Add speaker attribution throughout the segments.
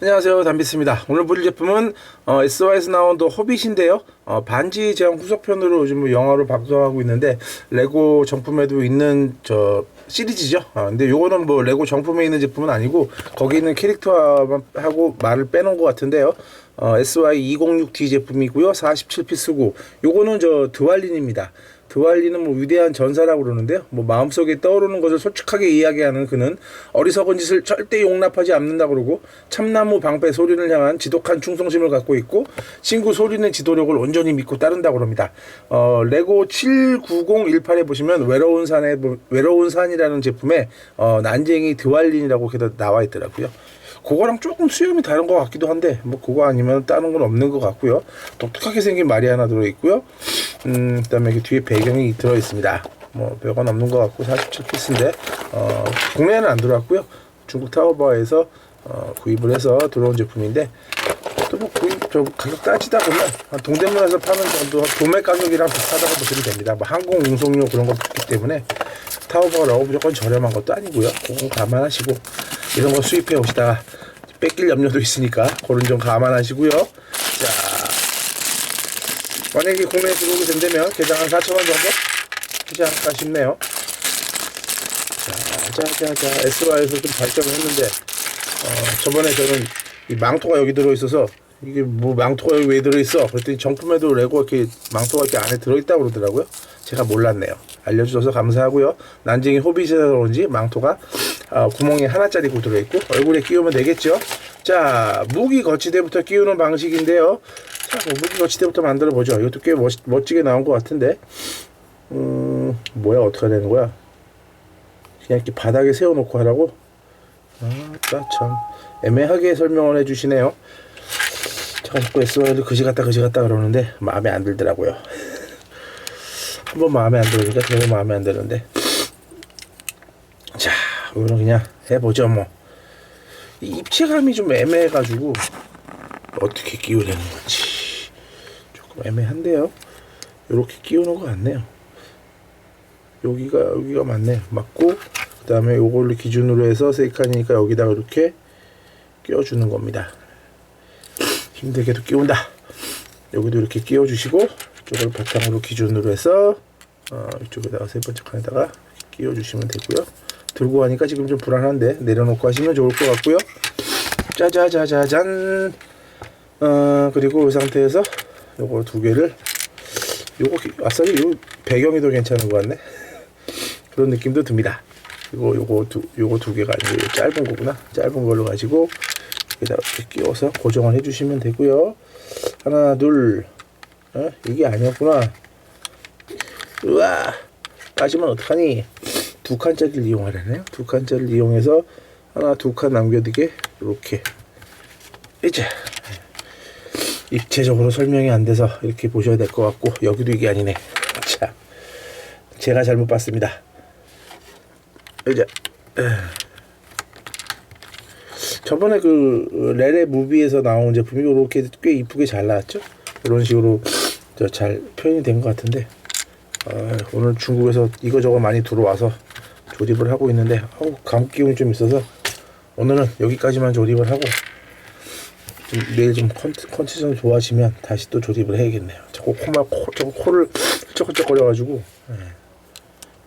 Speaker 1: 안녕하세요. 담비스입니다. 오늘 보실 제품은 어, SY에서 나온 더 호빗인데요. 어, 반지 제형 후속편으로 요즘 뭐 영화로 방송하고 있는데 레고 정품에도 있는 저 시리즈죠. 어, 근데 요거는 뭐 레고 정품에 있는 제품은 아니고 거기 있는 캐릭터하고 말을 빼놓은 것 같은데요. 어, SY206D 제품이고요. 47피스고 요거는 저 드왈린입니다 드왈리는 뭐 위대한 전사라고 그러는데요. 뭐 마음속에 떠오르는 것을 솔직하게 이야기하는 그는 어리석은 짓을 절대 용납하지 않는다 그러고 참나무 방패 소리를 향한 지독한 충성심을 갖고 있고 친구 소리는 지도력을 온전히 믿고 따른다 그럽니다. 어, 레고 79018에 보시면 외로운 산에 외로운 산이라는 제품에 어, 난쟁이 드왈린이라고 이렇게 나와 있더라고요. 그거랑 조금 수염이 다른 것 같기도 한데 뭐 그거 아니면 다른 건 없는 것 같고요. 독특하게 생긴 말이 하나 들어 있고요. 음, 그다음에 여기 뒤에 배경이 들어 있습니다. 뭐 별건 없는 것 같고 47피스인데 어, 국내에는 안 들어왔고요. 중국 타오바에서 어, 구입을 해서 들어온 제품인데 또뭐 구입 저 가격 따지다 보면 한 동대문에서 파는 정도 도매 가격이랑 비슷하다고 보시면 됩니다. 뭐 항공 운송료 그런 것도 있기 때문에 타오바라고 무조건 저렴한 것도 아니고요. 그건 감안하시고 이런 거 수입해 오시다가 뺏길 염려도 있으니까 그런 점 감안하시고요. 자, 만약에 국내에 들어오게 된다면 개당 한 4,000원 정도 하지 않을까 싶네요. 자, 자, 자, 자, SY에서 좀 발전을 했는데, 어, 저번에 저는 이 망토가 여기 들어있어서, 이게 뭐 망토가 왜 들어있어? 그랬더니 정품에도 레고 이렇게 망토가 이렇게 안에 들어있다고 그러더라고요. 제가 몰랐네요. 알려주셔서 감사하고요. 난쟁이 호빗이라서 그런지 망토가 어, 구멍이 하나짜리 고 들어있고 얼굴에 끼우면 되겠죠. 자 무기 거치대부터 끼우는 방식인데요. 자 뭐, 무기 거치대부터 만들어 보죠. 이것도 꽤 멋, 멋지게 나온 것 같은데 음 뭐야 어떻게 되는 거야? 그냥 이렇게 바닥에 세워놓고 하라고? 아 참 애매하게 설명을 해주시네요. 제가 자꾸 SY를 그지 같다 그지 같다 그러는데 마음에 안 들더라고요. 한번 마음에 안 들으니까 계속 마음에 안 드는데. 자 오늘은 그냥 해보죠 뭐. 이 입체감이 좀 애매해가지고 어떻게 끼우려는 건지. 조금 애매한데요. 이렇게 끼우는 것 같네요. 여기가 여기가 맞네. 맞고 그 다음에 요걸로 기준으로 해서 세이칸이니까 여기다가 이렇게 끼워주는 겁니다 힘들게도 끼운다 여기도 이렇게 끼워 주시고 이쪽을 바탕으로 기준으로 해서 어, 이쪽에다가 세 번째 칸에다가 끼워 주시면 되고요. 들고 가니까 지금 좀 불안한데 내려놓고 하시면 좋을 것 같고요. 짜자자자잔. 어, 그리고 이 상태에서 요거 두 개를 요거 아싸리 요 배경이 더 괜찮은 것 같네. 그런 느낌도 듭니다. 그리고 요거 두 요거 두 개가 이제 짧은 거구나. 짧은 걸로 가지고 여기다 이렇게 끼워서 고정을 해주시면 되고요. 하나 둘. 어? 이게 아니었구나. 우와! 빠지면 어떡하니? 두 칸짜리를 이용하려네요? 두 칸짜리를 이용해서 하나 두 칸 남겨두게 이렇게. 이제 입체적으로 설명이 안 돼서 이렇게 보셔야 될 것 같고 여기도 이게 아니네. 자 제가 잘못 봤습니다. 이제 저번에 그 레레 무비에서 나온 제품이 이렇게 꽤 이쁘게 잘 나왔죠 이런 식으로 잘 표현이 된 것 같은데 아, 오늘 중국에서 이거저거 많이 들어와서 조립을 하고 있는데 아우 감기 기운이 좀 있어서 오늘은 여기까지만 조립을 하고 좀 내일 좀 컨디, 컨디션 좋아지면 다시 또 조립을 해야겠네요. 자꾸 코만 코, 자꾸 코를 쩍쩍거려가지고 예.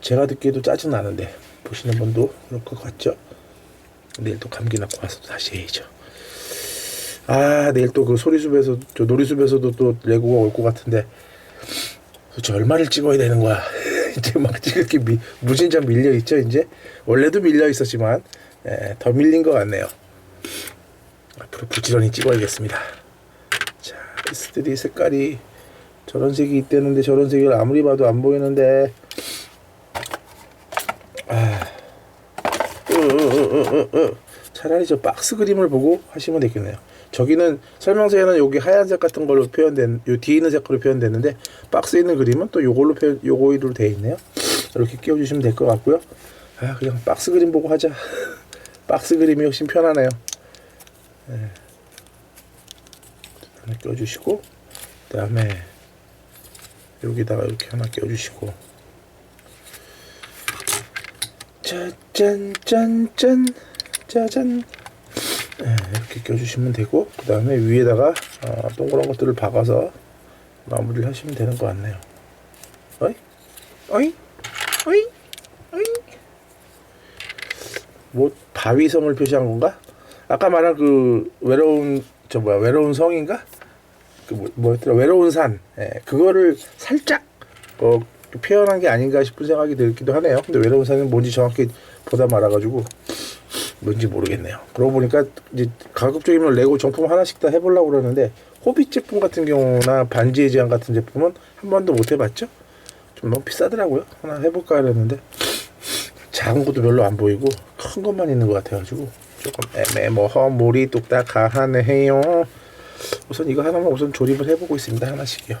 Speaker 1: 제가 듣기에도 짜증 나는데 보시는 분도 그럴 것 같죠? 내일 또 감기 낳고 와서 다시 해야죠. 아 내일 또 그 소리숲에서 저 놀이숲에서도 또 레고가 올 것 같은데 도대체 얼마를 찍어야 되는 거야? 이제 막 이렇게 미, 무진장 밀려 있죠 이제? 원래도 밀려 있었지만 예, 더 밀린 것 같네요. 앞으로 부지런히 찍어야겠습니다. 자 피스들이 색깔이 저런 색이 있대는데 저런 색을 아무리 봐도 안 보이는데 아 으, 으, 으, 으. 차라리 저 박스 그림을 보고 하시면 되겠네요. 저기는 설명서에는 여기 하얀색 같은 걸로 표현된 요 뒤에 있는 색깔로 표현됐는데 박스에 있는 그림은 또 요걸로 표현 요거로 되어 있네요. 이렇게 끼워 주시면 될 것 같고요. 아 그냥 박스 그림 보고 하자. 박스 그림이 훨씬 편하네요. 네. 하나 껴주시고 그다음에 여기다가 이렇게 하나 껴주시고 짜잔 짠짠 짜잔 네, 이렇게 껴주시면 되고 그 다음에 위에다가 어, 동그란 것들을 박아서 마무리를 하시면 되는 것 같네요. 어이? 어이? 어이? 어이? 뭐 바위섬을 표시한 건가? 아까 말한 그 외로운 저 뭐야 외로운 성인가? 그 뭐, 뭐였더라 외로운 산 예, 그거를 살짝 어, 표현한 게 아닌가 싶은 생각이 들기도 하네요. 근데 외로운 산은 뭔지 정확히 보다 말아가지고 뭔지 모르겠네요. 그러고 보니까 이제 가급적이면 레고 정품 하나씩 다 해보려고 그러는데 호빗 제품 같은 경우나 반지의 제왕 같은 제품은 한 번도 못 해봤죠. 좀 너무 비싸더라고요. 하나 해볼까 그랬는데 작은 것도 별로 안 보이고 큰 것만 있는 것 같아가지고 조금 애매모호물이 뚝딱하네요. 우선 이거 하나만 우선 조립을 해보고 있습니다. 하나씩요.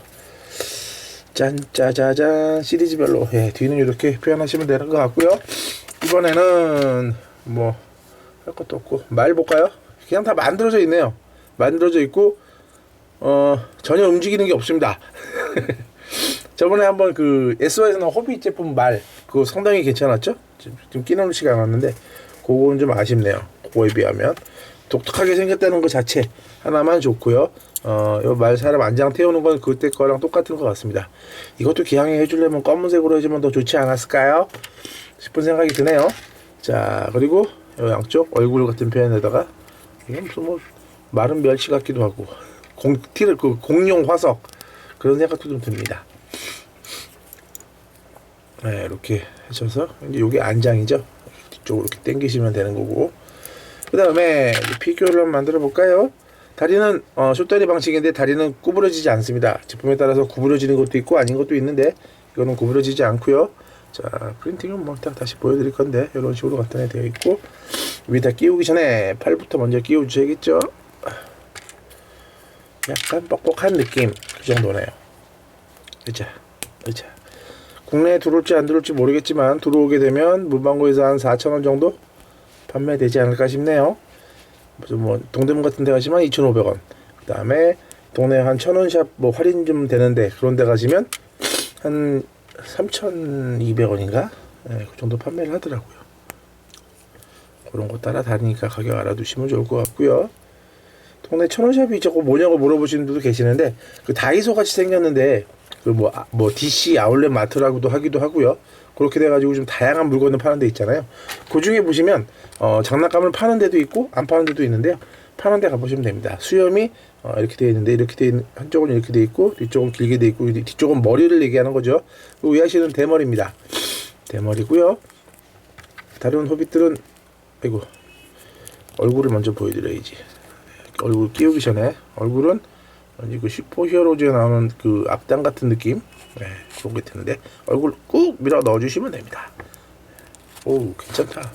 Speaker 1: 짠 짜자잔 시리즈별로 예, 뒤는 이렇게 표현하시면 되는 것 같고요. 이번에는 뭐 할 것도 없고 말 볼까요? 그냥 다 만들어져 있네요. 만들어져 있고 어 전혀 움직이는 게 없습니다. 저번에 한번 그 SO에서 나온 호빗 제품 말 그거 상당히 괜찮았죠? 지금, 지금 끼놓지가 않았는데 그거는 좀 아쉽네요. 그거에 비하면 독특하게 생겼다는 것 자체 하나만 좋고요. 어, 요말 사람 안장 태우는 건 그때 거랑 똑같은 것 같습니다. 이것도 기왕에 해주려면 검은색으로 해주면 더 좋지 않았을까요? 싶은 생각이 드네요. 자, 그리고 요 양쪽 얼굴 같은 표현에다가 이건 무슨 뭐 마른 멸치 같기도 하고 공 티를 그 공룡 화석 그런 생각도 좀 듭니다. 네, 이렇게 해줘서 이제 요게 안장이죠. 뒤쪽으로 이렇게 당기시면 되는 거고. 그 다음에 피규어를 한번 만들어 볼까요? 다리는 어, 숏다리 방식인데 다리는 구부러지지 않습니다. 제품에 따라서 구부러지는 것도 있고 아닌 것도 있는데 이거는 구부러지지 않고요. 자 프린팅은 뭐 다시 보여드릴 건데 이런 식으로 갖다 되어 있고 위에다 끼우기 전에 팔부터 먼저 끼워 주셔야겠죠. 약간 뻑뻑한 느낌 그 정도네요. 의자 의자 국내에 들어올지 안 들어올지 모르겠지만 들어오게 되면 문방구에서 한 4,000원 정도 판매되지 않을까 싶네요. 무슨 뭐 동대문 같은 데 가시면 2,500원. 그 다음에 동네 한 1,000원 샵 뭐 할인 좀 되는데 그런 데 가시면 한 3,200원인가? 네, 그 정도 판매를 하더라고요. 그런 거 따라 다르니까 가격 알아두시면 좋을 것 같고요. 동네 천원 샵이 저거 뭐냐고 물어보시는 분도 계시는데 그 다이소 같이 생겼는데 그뭐뭐 DC 아울렛 마트라고도 하기도 하고요. 그렇게 돼가지고 좀 다양한 물건을 파는 데 있잖아요. 그 중에 보시면 어, 장난감을 파는 데도 있고 안 파는 데도 있는데요. 파는 데 가보시면 됩니다. 수염이 어, 이렇게 되어 있는데 이렇게 되어 있는 한쪽은 이렇게 되어 있고 뒤쪽은 길게 되어 있고 뒤쪽은 머리를 얘기하는 거죠. 그 위아시는 대머리입니다. 대머리고요. 다른 호빗들은 아이고 얼굴을 먼저 보여드려야지. 얼굴 끼우기 전에 얼굴은 왠지 그 슈퍼히어로즈에 나오는 그 악당 같은 느낌 네, 그런 게 드는데 얼굴 꾹 밀어 넣어주시면 됩니다. 오 괜찮다.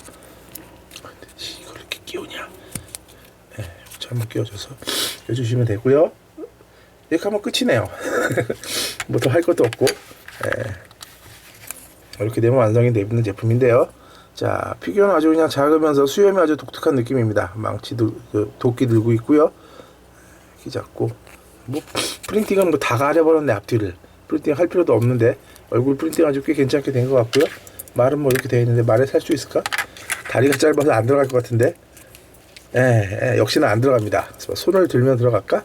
Speaker 1: 이걸 이렇게 끼우냐? 네, 잘못 끼워줘서 끼워주시면 되고요. 이렇게 하면 끝이네요. 뭐 더 할 것도 없고 네. 이렇게 되면 완성이 되는 제품인데요. 자 피규어는 아주 그냥 작으면서 수염이 아주 독특한 느낌입니다. 망치 들, 그 도끼 들고 있고요. 키 작고 뭐 프린팅은 뭐 다 가려버렸네 앞뒤를 프린팅 할 필요도 없는데 얼굴 프린팅 아주 꽤 괜찮게 된 것 같고요. 말은 뭐 이렇게 되어 있는데 말에 살 수 있을까? 다리가 짧아서 안 들어갈 것 같은데 예, 예, 역시나 안 들어갑니다. 손을 들면 들어갈까?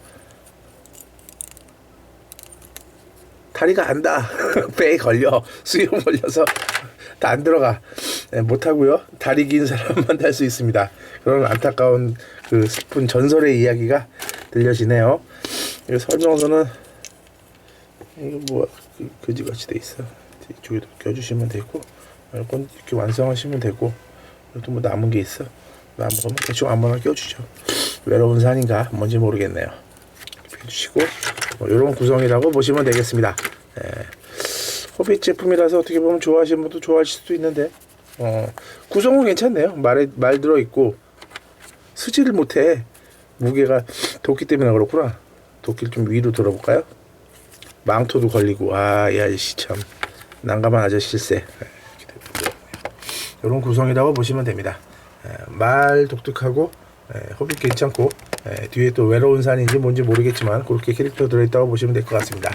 Speaker 1: 다리가 안다. 배에 걸려. 수염 걸려서 다 안 들어가. 네, 못하고요. 다리 긴 사람만 탈 수 있습니다. 그런 안타까운 그 슬픈 전설의 이야기가 들려지네요. 이 설명서는 이거 뭐 그- 그지같이 돼 있어. 이쪽에도 껴주시면 되고 이건 이렇게 완성하시면 되고 또 뭐 남은 게 있어. 거면 대충 아무나 껴주죠. 외로운 산인가 뭔지 모르겠네요. 해주시고 뭐 이런 구성이라고 보시면 되겠습니다. 예. 호빗 제품이라서 어떻게 보면 좋아하시는 분도 좋아하실 수도 있는데 어, 구성은 괜찮네요. 말에 말 들어 있고 쓰지를 못해. 무게가 도끼 때문에 그렇구나. 도끼를 좀 위로 들어볼까요? 망토도 걸리고 아이 아저씨 참 난감한 아저씨일세. 이런 구성이라고 보시면 됩니다. 에, 말 독특하고 에, 호빗 괜찮고 에, 뒤에 또 외로운 산인지 뭔지 모르겠지만 그렇게 캐릭터 들어있다고 보시면 될 것 같습니다.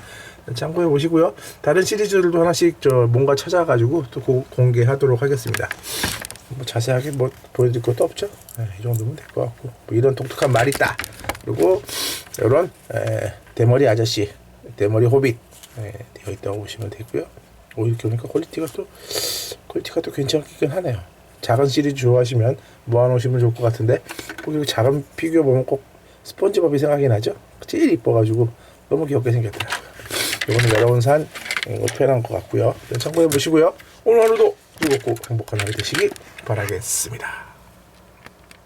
Speaker 1: 참고해 보시고요. 다른 시리즈들도 하나씩 저 뭔가 찾아가지고 또 고- 공개하도록 하겠습니다. 뭐 자세하게 뭐 보여드릴 것도 없죠. 예, 이 정도면 될 것 같고 뭐 이런 독특한 말이 있다. 그리고 이런 에, 대머리 아저씨, 대머리 호빗 예, 되어 있다고 보시면 되고요. 오 이렇게 보니까 퀄리티가 또 퀄리티가 또 괜찮긴 하네요. 작은 시리즈 좋아하시면 모아놓으시면 좋을 것 같은데 꼭 이렇게 작은 피규어 보면 꼭 스펀지밥이 생각이 나죠. 제일 이뻐가지고 너무 귀엽게 생겼더라고요. 이거는 외로운 산 음, 표현한 것 같고요. 참고해 보시고요. 오늘 하루도 즐겁고 행복한 하루 되시기 바라겠습니다.